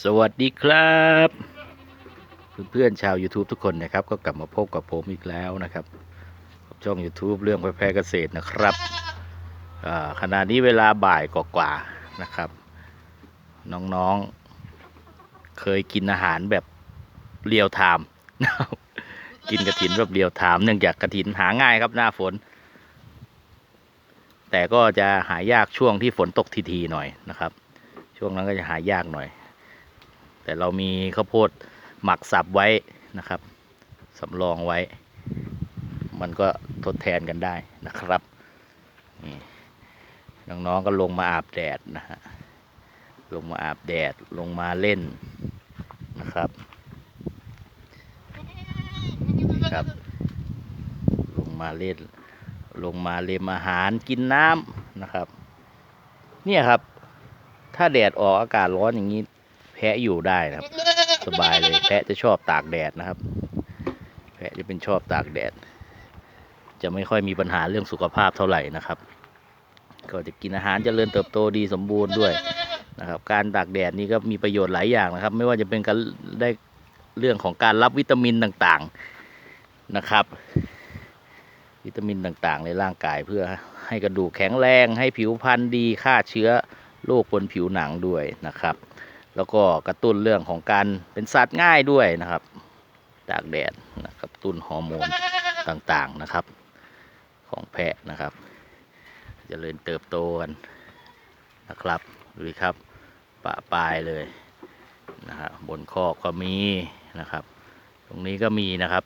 สวัสดีครับ เพื่อนๆชาว YouTube ทุกคนนะครับ ก็กลับมาพบกับผมอีกแล้วนะครับช่อง YouTube เรื่องแพร่เกษตรนะครับขณะนี้เวลาบ่ายกว่าๆนะครับ น้องๆเคยกินอาหารแบบเรียวไทม์กินกระถินแบบเรียวไทม์เนื่องจากกระถินหาง่ายครับหน้าฝน แต่ก็จะหายากช่วงที่ฝนตกทีๆหน่อยนะครับ ช่วงนั้นก็จะหายากหน่อย แต่เรามีข้าวโพดหมักสับไว้นะครับสำรองไว้ มันก็ทดแทนกันได้นะครับนี่น้องๆก็ลงมาอาบแดดนะฮะลงมาอาบแดดลงมาเล่นนะครับนี่ครับ ลงมาเล่น ลงมาเลมอาหารกินน้ำนะครับ เนี่ยครับ ถ้าแดดออกอากาศร้อนอย่างนี้ะอยู่ได้นะครับ สบายเลยแพะจะชอบตากแดดนะครับ แพะจะเป็นชอบตากแดด จะไม่ค่อยมีปัญหาเรื่องสุขภาพเท่าไหร่นะครับ ก็จะกินอาหารเจริญเติบโตดีสมบูรณ์ด้วยนะครับ การตากแดดนี้ก็มีประโยชน์หลายอย่างนะครับ ไม่ว่าจะเป็นการได้เรื่องของการรับวิตามินต่างๆนะครับ วิตามินต่างๆ ในร่างกายเพื่อให้กระดูกแข็งแรงให้ผิวพรรณดีฆ่าเชื้อโรคบนผิวหนังด้วยนะครับ แล้วก็กระตุ้นเรื่องของการเป็นสัตว์ง่ายด้วยนะครับตากแดดนะครับตุ้นฮอร์โมนต่างๆนะครับ ของแพะนะครับจเจริญเติบโตกันนะครับดูดิครับปะปลายเลยนะฮะบนคอกก็มีนะครับ ตรงนี้ก็มีนะครับ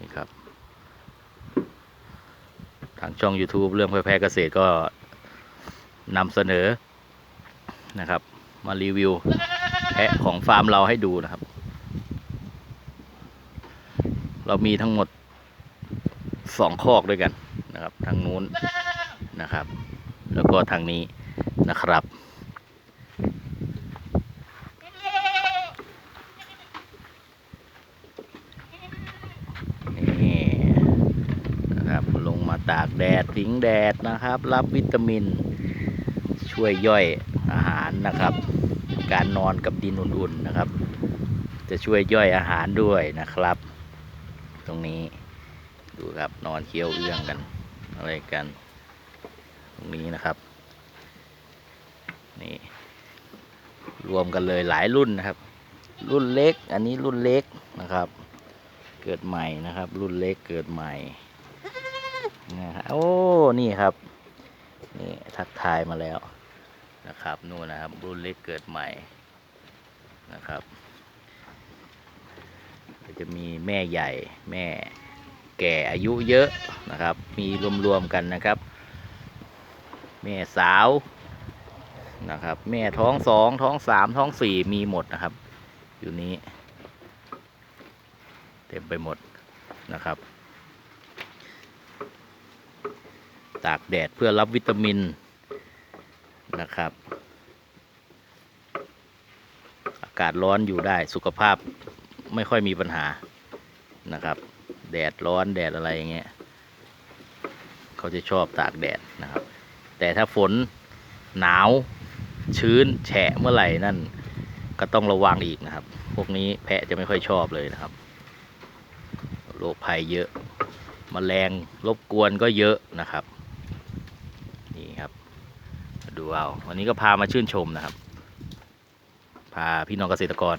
นี่ครับ ทางช่อง YouTube เรื่องแพร่เกษตรก็ นำเสนอนะครับ มารีวิวแพะของฟาร์มเราให้ดูนะครับ เรามีทั้งหมดสองคอกด้วยกันนะครับ ทางนู้นนะครับ แล้วก็ทางนี้นะครับนี่นะครับ ลงมาตากแดดสิงแดดนะครับ รับวิตามิน ช่วยย่อยอาหารนะครับ การนอนกับดินอุ่นๆนะครับ จะช่วยย่อยอาหารด้วยนะครับ ตรงนี้ดูครับนอนเคี้ยวเอื้องกันอะไรกัน ตรงนี้นะครับนี่รวมกันเลยหลายรุ่นนะครับ รุ่นเล็กอันนี้รุ่นเล็กนะครับ เกิดใหม่นะครับ รุ่นเล็กเกิดใหม่นะฮะโอ้นี่ครับนี่ทักทายมาแล้ว นะครับนู่นนะครับ รุ่นเล็กเกิดใหม่นะครับ จะมีแม่ใหญ่แม่แก่อายุเยอะนะครับ มีรวมๆกันนะครับ แม่สาวนะครับ แม่ท้องสองท้องสามท้องสี่มีหมดนะครับ อยู่นี้ เต็มไปหมดนะครับ ตากแดดเพื่อรับวิตามิน นะครับ อากาศร้อนอยู่ได้สุขภาพไม่ค่อยมีปัญหานะครับ แดดร้อนแดดอะไรอย่างเงี้ยเขาจะชอบตากแดดนะครับ แต่ถ้าฝนหนาวชื้นแฉะเมื่อไหร่นั่นก็ต้องระวังอีกนะครับ พวกนี้แพะจะไม่ค่อยชอบเลยนะครับโรคภัยเยอะมแมลงรบกวนก็เยอะนะครับ นี่ครับ ดูเอาวันนี้ก็พามาชื่นชมนะครับ พาพี่น้องเกษตรกร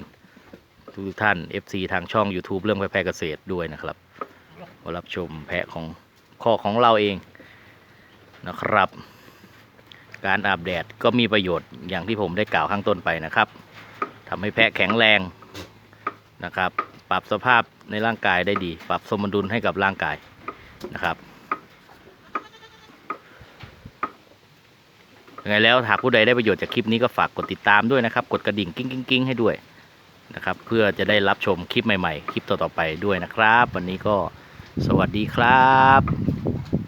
ทุกท่าน FC ทางช่อง YouTube เรื่องแพะเกษตรด้วยนะครับมารับชมแพะของข้อของเราเองนะครับ การอาบแดดก็มีประโยชน์อย่างที่ผมได้กล่าวข้างต้นไปนะครับทำให้แพะแข็งแรงนะครับ ปรับสภาพในร่างกายได้ดี ปรับสมดุลให้กับร่างกายนะครับ ยังไงแล้วหากผู้ใดได้ประโยชน์จากคลิปนี้ก็ฝากกดติดตามด้วยนะครับ กดกระดิ่งกิ้งกิ้งกิ้งให้ด้วยนะครับ เพื่อจะได้รับชมคลิปใหม่ๆ คลิปต่อๆไปด้วยนะครับ วันนี้ก็สวัสดีครับ